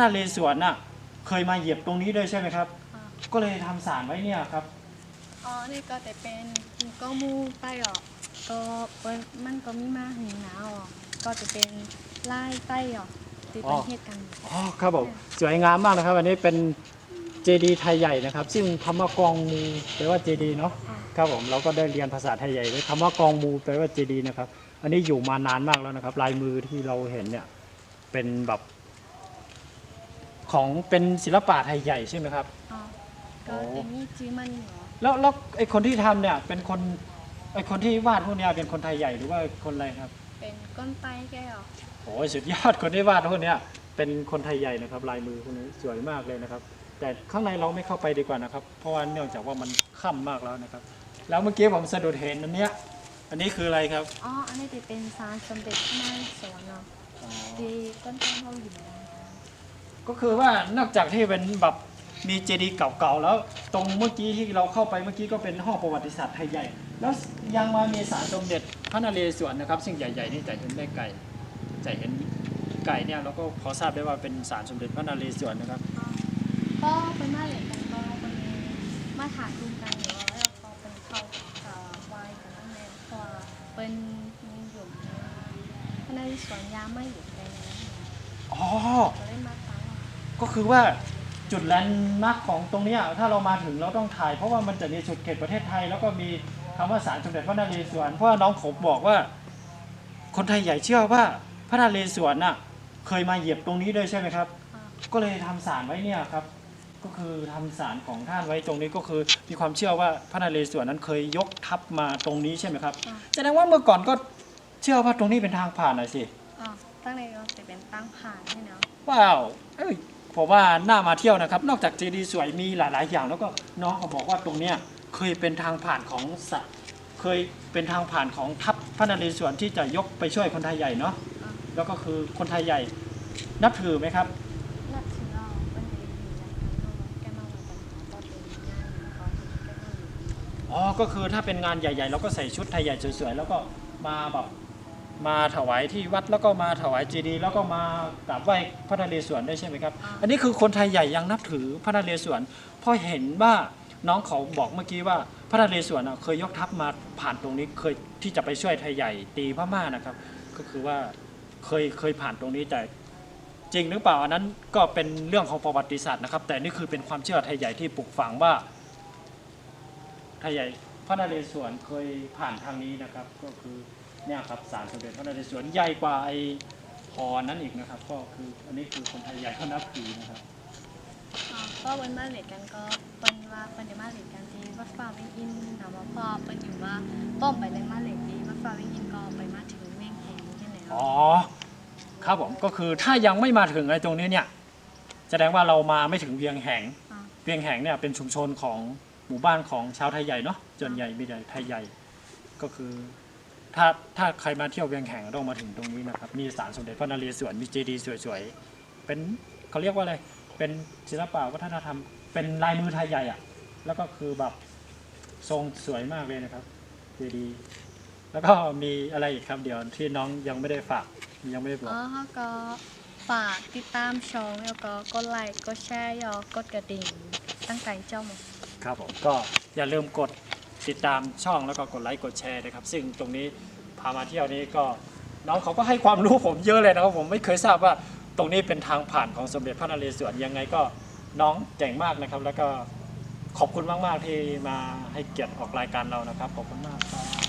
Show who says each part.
Speaker 1: ระนเรศวรน่ะเคยมาเหยียบตรงนี้ด้วยใช่ไหมครับ
Speaker 2: อ่า
Speaker 1: ก็เลยทำศาลไว้เนี่ยครับ
Speaker 2: อ๋อนี่ก็แต่เป็นก็มูไปอะก็เปิ้นมันก็มีมาหึงหนาวอะก็จะเป็นไล่ใต้อะที่
Speaker 1: อ๋
Speaker 2: ป
Speaker 1: อ
Speaker 2: ระเทศกัน
Speaker 1: อ๋อครับผมสวยงามมากนะครับ อันนี้เป็นเจดีย์ไทยใหญ่นะครับ ซึ่งคำว่ากองมูแปลว่าเจดีย์เนาะ
Speaker 2: อ่า
Speaker 1: ครับผมเราก็ได้เรียนภาษาไทยใหญ่ด้วยคำว่ากองมูแปลว่าเจดีย์นะครับ อันนี้อยู่มานานมากแล้วนะครับ ลายมือที่เราเห็นเนี่ยเป็นแบบ ของเป็นศิลปะไทยใหญ่ใช่ไหมครับ
Speaker 2: อ๋อก็แต่นี่จื้อมันเหรอ
Speaker 1: แล้วแล้วไอ้คนที่ทำเนี่ยเป็นคนไอ้คนที่วาดพวกเนี้ยเป็นคนไทยใหญ่หรือว่าคนอะไรครับ
Speaker 2: เป็นก้นไตแกอะ
Speaker 1: โอ้ยสุดยอดคนที่วาดพวกเนี้ยเป็นคนไทยใหญ่นะครับ ลายมือพวกนี้สวยมากเลยนะครับ แต่ข้างในเราไม่เข้าไปดีกว่านะครับ เพราะว่าเนื่องจากว่ามันค่ำมากแล้วนะครับ แล้วเมื่อกี้ผมสะดุดเห็นอันเนี้ยอันนี้คืออะไรครับ
Speaker 2: อ๋ออันนี้จะเป็นสารสมเด็จพระนเรศวรเนาะที่ก้นไตเขาอยู่ในนั้น
Speaker 1: ก็คือว่านอกจากที่เป็นแบบมีเจดีย์เก่าๆแล้ว ตรงเมื่อกี้ที่เราเข้าไปเมื่อกี้ก็เป็นห้องประวัติศาสตร์ไทยใหญ่ แล้วยังมามีศาลสมเด็จพระนเรศวรนะครับ ซึ่งใหญ่ๆนี่จะเห็นได้ไก่จะเห็นไก่เนี่ยเราก็พอทราบได้ว่าเป็นศาลสมเด็จพระนเรศวรนะครับ
Speaker 2: ก็เป็นมาเหล็กกันก็เป็นมาถ่ายรูปกันหรือว่าแล้วก็เป็นเข้ากับวายกันนั่นเองเพราะว่าเป็นอยู่พระนเรศวรยามไม่อยู่ในนั้น
Speaker 1: อ๋อ
Speaker 2: ก็ได้มาตั้ง
Speaker 1: ก็คือว่าจุดแลนด์มาร์คของตรงเนี้ยถ้าเรามาถึงเราต้องถ่าย เพราะว่ามันจะมีจุดเขตประเทศไทย แล้วก็มีคำว่าศาลสมเด็จพระนเรศวรเพราะว่าน้องผมบอกว่า คนไทยใหญ่เชื่อว่าพระนเรศวรน่ะเคยมาเหยียบตรงนี้ด้วยใช่ไหมครับ
Speaker 2: อ่า
Speaker 1: ก็เลยทำศาลไว้เนี่ยครับ ก็คือทำศาลของท่านไว้ตรงนี้ก็คือมีความเชื่อว่าพระนเรศวรนั้นเคยยกทัพมาตรงนี้ใช่ไหมครับ
Speaker 2: อ่า
Speaker 1: แสดงว่าเมื่อก่อนก็เชื่อว่าตรงนี้เป็นทางผ่านหน่อยสิ
Speaker 2: อ่าตั้งในก็จะเป็นตั้งผ่านให้เนาะ
Speaker 1: ว้าวเอ้ย ผมว่าน่ามาเที่ยวนะครับ นอกจากเจดีย์สวยมีหลาย ๆ อย่างแล้วก็น้องเขาบอกว่าตรงเนี้ยเคยเป็นทางผ่านของสัตว์เคยเป็นทางผ่านของทัพพระนเรศวรที่จะยกไปช่วยคนไทยใหญ่เนาะ
Speaker 2: อ่า
Speaker 1: แล้วก็คือคนไทยใหญ่นับถือไหมครับ
Speaker 2: นับถือเราเป็นดีอยู่ในนั้นแกมาวันปัญหาก็เป็นงานก็คือแกมาอยู่
Speaker 1: อ๋อ ก็คือถ้าเป็นงานใหญ่ ๆ เราก็ใส่ชุดไทยใหญ่สวยๆ แล้วก็มาแบบ มาถวายที่วัดแล้วก็มาถวายเจดีย์แล้วก็มากราบไหว้พระนเรศวรได้ใช่ไหมครับ อันนี้คือคนไทยใหญ่ยังนับถือพระนเรศวรเพราะเห็นว่าน้องเขาบอกเมื่อกี้ว่าพระนเรศวรน่ะเคยยกทัพมาผ่านตรงนี้เคยที่จะไปช่วยไทยใหญ่ตีพม่านะครับ ก็คือว่าเคยเคยผ่านตรงนี้แต่จริงหรือเปล่าอันนั้นก็เป็นเรื่องของประวัติศาสตร์นะครับ แต่นี่คือเป็นความเชื่อไทยใหญ่ที่ปลูกฝังว่าไทยใหญ่พระนเรศวรเคยผ่านทางนี้นะครับก็คือ เนี่ยครับศาลสมเด็จพระนเรศวรใหญ่กว่าไอหอนั้นอีกนะครับ ก็คืออันนี้คือคนไทยใหญ่เขานับถือนะครับ
Speaker 2: อ่าก็เป็นมาเหล็กกันก็เป็นว่าเป็นมาเหล็กกันที่วัดฟ้าวิงอินถามว่าพ่อเป็นอยู่ว่าต้มไปเลยมาเหล็กดีวัดฟ้าวิงอินก็ไปมาถึงเวียงแหงที่ไหน
Speaker 1: อ๋อครับผมก็คือถ้ายังไม่มาถึงไอ้ตรงนี้เนี่ยแสดงว่าเรามาไม่ถึงเวียงแหง
Speaker 2: อ่า
Speaker 1: เวียงแหงเนี่ยเป็นชุมชนของหมู่บ้านของชาวไทยใหญ่เนาะส่วนใหญ่มีแต่ไทยใหญ่ก็คือ ถ้าถ้าใครมาเที่ยวเวียงแหงต้องมาถึงตรงนี้นะครับ มีศาลสมเด็จพระนเรศวรมีเจดีย์สวยๆ เป็นเขาเรียกว่าอะไร เป็นศิลปะวัฒนธรรม เป็นลายมือไทยใหญ่อะแล้วก็คือแบบทรงสวยมากเลยนะครับ เจดีย์แล้วก็มีอะไรอีกครับเดี๋ยวที่น้องยังไม่ได้ฝากยังไม่ได้บอก
Speaker 2: อ๋อเขาก็ฝากติดตามชมแล้วก็กดไลค์กดแชร์ยอกดกระดิ่งตั้งใจเจ้าหมด
Speaker 1: ครับผมก็อย่าลืมกด ติดตามช่องแล้วก็กดไลค์กดแชร์นะครับ ซึ่งตรงนี้พามาเที่ยวนี้ก็น้องเขาก็ให้ความรู้ผมเยอะเลยนะครับผมไม่เคยทราบว่าตรงนี้เป็นทางผ่านของสมเด็จพระนเรศวรยังไงก็น้องเก่งมากนะครับ แล้วก็ขอบคุณมาก ๆ ที่มาให้เกียรติออกรายการเรานะครับ ขอบคุณมากครับ